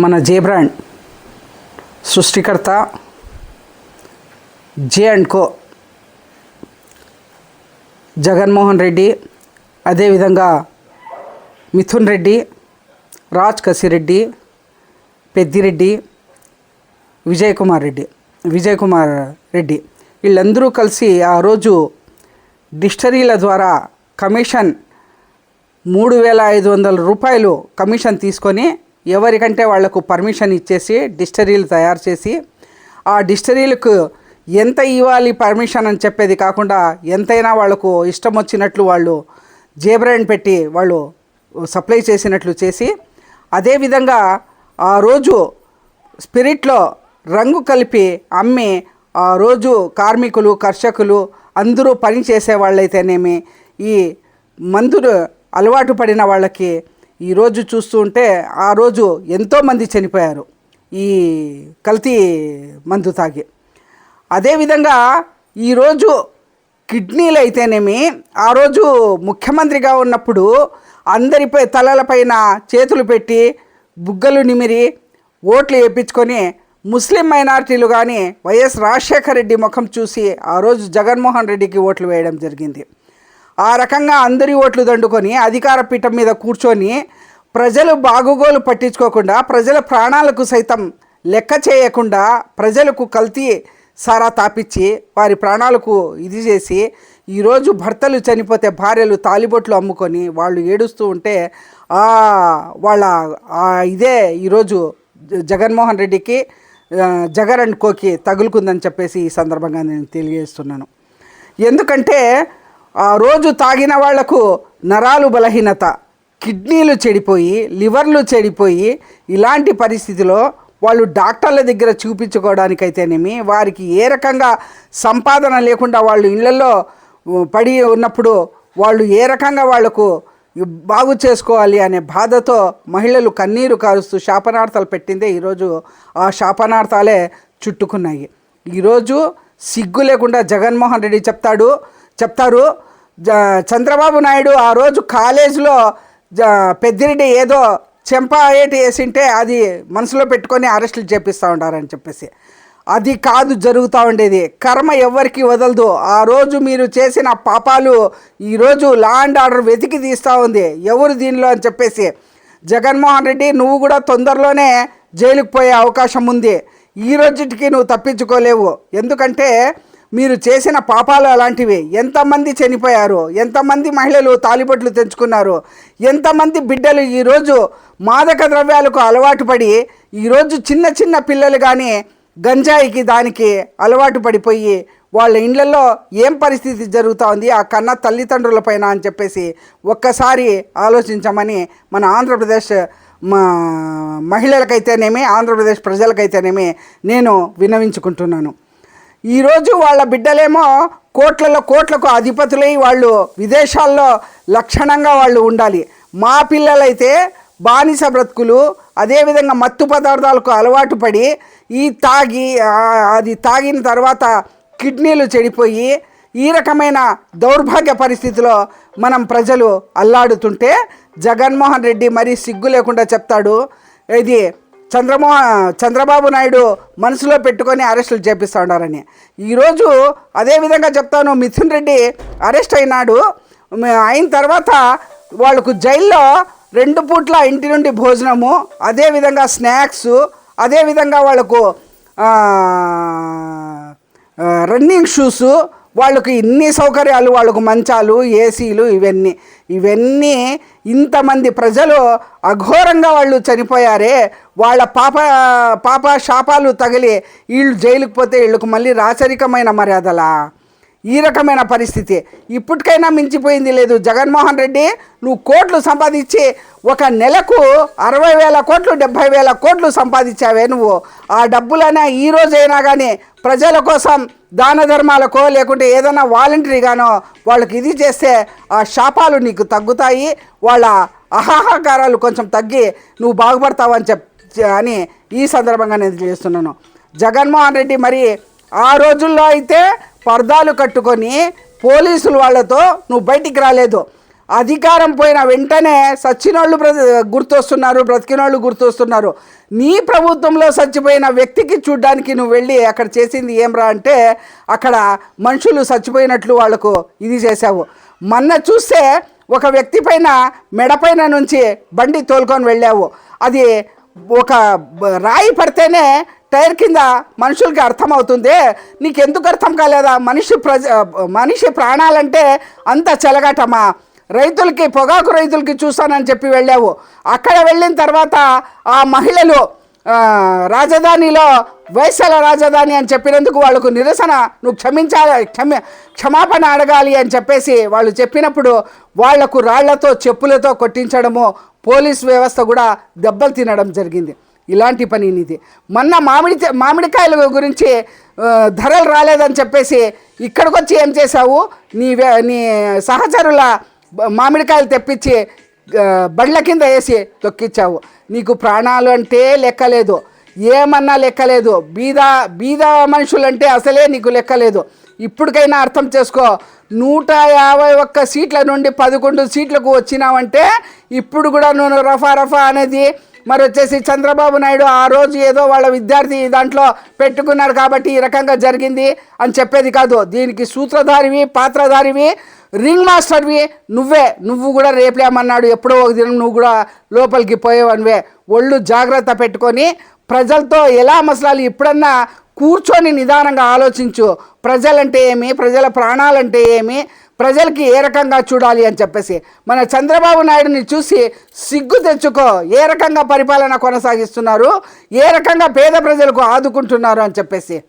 మన J brand. సృష్టికర్త J and co. Jaganmohan Reddy అదేవిధంగా మిథున్ రెడ్డి రాజ్ కసిరెడ్డి పెద్దిరెడ్డి విజయ్ కుమార్ రెడ్డి విజయ్ కుమార్ రెడ్డి. వీళ్ళందరూ కలిసి ఆ రోజు డిస్టరీల ద్వారా కమిషన్ మూడు వేల ఐదు వందల రూపాయలు కమిషన్ తీసుకొని ఎవరికంటే వాళ్ళకు పర్మిషన్ ఇచ్చేసి డిస్టరీలు తయారు చేసి ఆ డిస్టరీలకు ఎంత ఇవ్వాలి పర్మిషన్ అని చెప్పేది కాకుండా ఎంతైనా వాళ్ళకు ఇష్టం వచ్చినట్లు వాళ్ళు జేబ్రాండ్ పెట్టి వాళ్ళు సప్లై చేసినట్లు చేసి అదేవిధంగా ఆ రోజు స్పిరిట్లో రంగు కలిపి అమ్మి ఆ రోజు కార్మికులు కర్షకులు అందరూ పని చేసే వాళ్ళైతేనేమి ఈ మందులు అలవాటు పడిన వాళ్ళకి ఈరోజు చూస్తూ ఉంటే ఆ రోజు ఎంతోమంది చనిపోయారు ఈ కల్తీ మందు తాగి. అదేవిధంగా ఈరోజు కిడ్నీలు అయితేనేమి ఆ రోజు ముఖ్యమంత్రిగా ఉన్నప్పుడు అందరిపై తలలపైన చేతులు పెట్టి బుగ్గలు నిమిరి ఓట్లు వేయించుకొని ముస్లిం మైనారిటీలు కానీ వైఎస్ రాజశేఖర రెడ్డి ముఖం చూసి ఆ రోజు జగన్మోహన్ రెడ్డికి ఓట్లు వేయడం జరిగింది. ఆ రకంగా అందరి ఓట్లు దండుకొని అధికార పీఠం మీద కూర్చొని ప్రజలు బాగోగోలు పట్టించుకోకుండా ప్రజల ప్రాణాలకు సైతం లెక్క చేయకుండా ప్రజలకు కల్తీ సారా తాపిచ్చి వారి ప్రాణాలకు ఇది చేసి ఈరోజు భర్తలు చనిపోతే భార్యలు తాలిబొట్లు అమ్ముకొని వాళ్ళు ఏడుస్తూ ఉంటే వాళ్ళ ఇదే ఈరోజు జగన్మోహన్ రెడ్డికి జగన్ అండ్ కోకి తగులుకుందని చెప్పేసి ఈ సందర్భంగా నేను తెలియజేస్తున్నాను. ఎందుకంటే ఆ రోజు తాగిన వాళ్ళకు నరాలు బలహీనత కిడ్నీలు చెడిపోయి లివర్లు చెడిపోయి ఇలాంటి పరిస్థితిలో వాళ్ళు డాక్టర్ల దగ్గర చూపించుకోవడానికైతేనేమి వారికి ఏ రకంగా సంపాదన లేకుండా వాళ్ళు ఇళ్ళలో పడి ఉన్నప్పుడు వాళ్ళు ఏ రకంగా వాళ్ళకు బాగు చేసుకోవాలి అనే బాధతో మహిళలు కన్నీరు కారుస్తూ శాపనార్థాలు పెట్టిందే ఈరోజు ఆ శాపనార్థాలే చుట్టుకున్నాయి. ఈరోజు సిగ్గు లేకుండా జగన్మోహన్ రెడ్డి చెప్తాడు చెప్తారు. జ చంద్రబాబు నాయుడు ఆ రోజు కాలేజీలో జ పెద్దిరెడ్డి ఏదో చెంప ఏటి వేసింటే అది మనసులో పెట్టుకొని అరెస్టులు చేపిస్తూ ఉంటారని చెప్పేసి. అది కాదు జరుగుతూ ఉండేది. కర్మ ఎవ్వరికి వదలదు. ఆ రోజు మీరు చేసిన పాపాలు ఈరోజు లా అండ్ ఆర్డర్ వెతికి తీస్తూ ఉంది. ఎవరు దీనిలో అని చెప్పేసి. జగన్మోహన్ రెడ్డి నువ్వు కూడా తొందరలోనే జైలుకు పోయే అవకాశం ఉంది. ఈ రోజుటికి నువ్వు తప్పించుకోలేవు. ఎందుకంటే మీరు చేసిన పాపాలు అలాంటివి. ఎంతమంది చనిపోయారు? ఎంతమంది మహిళలు తాలిబొట్లు తెంచుకున్నారు? ఎంతమంది బిడ్డలు ఈరోజు మాదక ద్రవ్యాలకు అలవాటు పడి ఈరోజు చిన్న చిన్న పిల్లలు కానీ గంజాయికి దానికి అలవాటు పడిపోయి వాళ్ళ ఇండ్లలో ఏం పరిస్థితి జరుగుతూ ఉంది? ఆ కన్న తల్లిదండ్రులపైన అని చెప్పేసి ఒక్కసారి ఆలోచించమని మన ఆంధ్రప్రదేశ్ మా మహిళలకైతేనేమి ఆంధ్రప్రదేశ్ ప్రజలకైతేనేమి నేను విన్నవించుకుంటున్నాను. ఈరోజు వాళ్ళ బిడ్డలేమో కోట్లలో కోట్లకు అధిపతులై వాళ్ళు విదేశాల్లో లక్షణంగా వాళ్ళు ఉండాలి. మా పిల్లలైతే బానిస బ్రతుకులు అదేవిధంగా మత్తు పదార్థాలకు అలవాటు పడి ఈ తాగి అది తాగిన తర్వాత కిడ్నీలు చెడిపోయి ఈ రకమైన దౌర్భాగ్య పరిస్థితిలో మనం ప్రజలు అల్లాడుతుంటే జగన్మోహన్ రెడ్డి మరీ సిగ్గు లేకుండా చెప్తాడు. ఇది చంద్రమో చంద్రబాబు నాయుడు మనసులో పెట్టుకొని అరెస్టులు చేపిస్తూ ఉన్నారని. ఈరోజు అదేవిధంగా చెప్తాను మిథున్ రెడ్డి అరెస్ట్ అయినాడు. అయిన తర్వాత వాళ్ళకు జైల్లో రెండు పూట్ల ఇంటి నుండి భోజనము అదేవిధంగా స్నాక్స్ అదేవిధంగా వాళ్ళకు రన్నింగ్ షూసు వాళ్ళకి ఇన్ని సౌకర్యాలు వాళ్ళకు మంచాలు ఏసీలు ఇవన్నీ ఇవన్నీ ఇంతమంది ప్రజలు అఘోరంగా వాళ్ళు చనిపోయారే వాళ్ళ పాప పాప శాపాలు తగిలి వీళ్ళు జైలుకు పోతే వీళ్ళకు మళ్ళీ రాచరికమైన మర్యాదలా? ఈ రకమైన పరిస్థితి. ఇప్పటికైనా మించిపోయింది లేదు. జగన్మోహన్ రెడ్డి నువ్వు కోట్లు సంపాదించి ఒక నెలకు అరవై వేల కోట్లు డెబ్భై వేల కోట్లు సంపాదించావే నువ్వు. ఆ డబ్బులైనా ఈ రోజైనా కానీ ప్రజల కోసం దాన ధర్మాలకో లేకుంటే ఏదైనా వాలంటరీగానో వాళ్ళకి ఇది చేస్తే ఆ శాపాలు నీకు తగ్గుతాయి వాళ్ళ అహాహాకారాలు కొంచెం తగ్గి నువ్వు బాగుపడతావని చెప్ అని ఈ సందర్భంగా నేను తెలియజేస్తున్నాను. జగన్మోహన్ రెడ్డి మరి ఆ రోజుల్లో అయితే పర్దాలు కట్టుకొని పోలీసులు వాళ్ళతో నువ్వు బయటికి రాలేదు. అధికారం పోయిన వెంటనే సచ్చినోళ్ళు ప్ర గుర్తొస్తున్నారు బ్రతికినోళ్ళు గుర్తొస్తున్నారు. నీ ప్రభుత్వంలో చచ్చిపోయిన వ్యక్తికి చూడ్డానికి నువ్వు వెళ్ళి అక్కడ చేసింది ఏమ్రా అంటే అక్కడ మనుషులు చచ్చిపోయినట్లు వాళ్ళకు ఇది చేశావు. మొన్న చూస్తే ఒక వ్యక్తి పైన మెడపైన నుంచి బండి తోలుకొని వెళ్ళావు. అది ఒక రాయి పడితేనే టైర్ కింద మనుషులకి అర్థమవుతుంది. నీకు ఎందుకు అర్థం కాలేదా? మనిషి ప్రజ మనిషి ప్రాణాలంటే అంత చెలగాటమా? రైతులకి పొగాకు రైతులకి చూస్తానని చెప్పి వెళ్ళావు. అక్కడ వెళ్ళిన తర్వాత ఆ మహిళలు రాజధానిలో వైశాల రాజధాని అని చెప్పినందుకు వాళ్ళకు నిరసన నువ్వు క్షమించాలి క్షమ క్షమాపణ అడగాలి అని చెప్పేసి వాళ్ళు చెప్పినప్పుడు వాళ్ళకు రాళ్ళతో చెప్పులతో కొట్టించడము పోలీస్ వ్యవస్థ కూడా దెబ్బలు తినడం జరిగింది. ఇలాంటి పని ఇది మొన్న మామిడి మామిడికాయల గురించి ధరలు రాలేదని చెప్పేసి ఇక్కడికి వచ్చి ఏం చేశావు? నీ నీ సహచరుల మామిడికాయలు తెప్పించి బండ్ల కింద వేసి తొక్కిచ్చావు. నీకు ప్రాణాలు అంటే లెక్కలేదు ఏమన్నా లెక్కలేదు బీద బీద మనుషులంటే అసలే నీకు లెక్కలేదు ఇప్పటికైనా అర్థం చేసుకో. నూట యాభై ఒక్క సీట్ల నుండి పదకొండు సీట్లకు వచ్చినావంటే ఇప్పుడు కూడా నువ్వు రఫా రఫా అనేది మరి వచ్చేసి చంద్రబాబు నాయుడు ఆ రోజు ఏదో వాళ్ళ విద్యార్థి దాంట్లో పెట్టుకున్నాడు కాబట్టి ఈ రకంగా జరిగింది అని చెప్పేది కాదు. దీనికి సూత్రధారివి పాత్రధారివి రింగ్ మాస్టర్వి నువ్వే. నువ్వు కూడా రేపలేమన్నాడు ఎప్పుడో ఒక దినం నువ్వు కూడా లోపలికి పోయేవనివే. ఒళ్ళు జాగ్రత్త పెట్టుకొని ప్రజలతో ఎలా మసలాలు ఇప్పుడన్నా కూర్చొని నిదానంగా ఆలోచించు. ప్రజలంటే ఏమి? ప్రజల ప్రాణాలంటే ఏమి? ప్రజలకి ఏ రకంగా చూడాలి అని చెప్పేసి. మన చంద్రబాబు నాయుడుని చూసి సిగ్గు తెచ్చుకో. ఏ రకంగా పరిపాలన కొనసాగిస్తున్నారు? ఏ రకంగా పేద ప్రజలకు ఆదుకుంటున్నారు అని చెప్పేసి.